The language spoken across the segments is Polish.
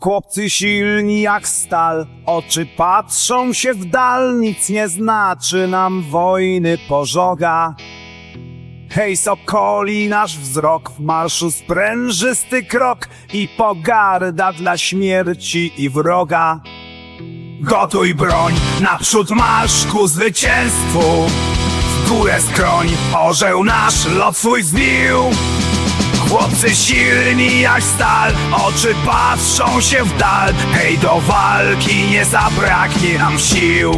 Chłopcy silni jak stal, oczy patrzą się w dal, nic nie znaczy nam wojny pożoga. Hej, sokoli, nasz wzrok w marszu sprężysty krok i pogarda dla śmierci i wroga. Gotuj broń, naprzód marsz ku zwycięstwu. W górę skroń, orzeł nasz lot swój zbił. Chłopcy silni jak stal, oczy patrzą się w dal. Hej, do walki nie zabraknie nam sił.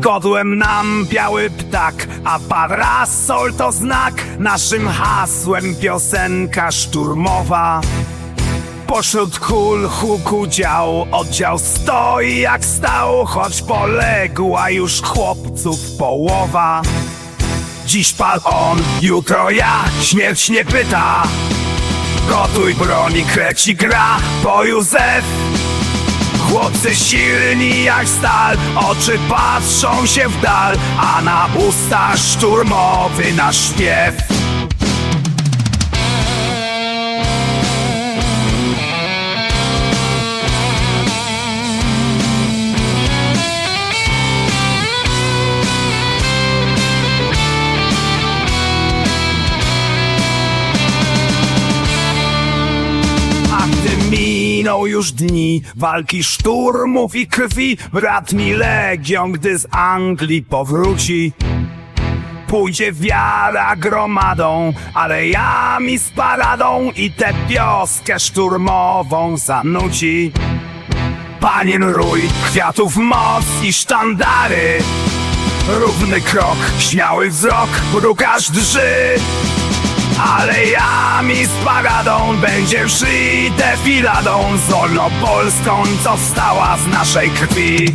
Godłem nam biały ptak, a parasol to znak. Naszym hasłem piosenka szturmowa. Pośród kul huku dział, oddział stoi jak stał, choć poległa już chłopców połowa. Dziś pal on, jutro ja, śmierć nie pyta. Gotuj broń i kreci gra, bo Józef Chłopcy silni jak stal, oczy patrzą się w dal, a na usta szturmowy nasz śpiew. Minął już dni walki szturmów i krwi, brat mi legion, gdy z Anglii powróci. Pójdzie wiara gromadą, alejami z paradą i tę wioskę szturmową zanuci. Panien rój, kwiatów moc i sztandary Równy krok, śmiały wzrok, brukarz drży Alejami z paradą będzie szli defiladą Z wolnopolską, co wstała z naszej krwi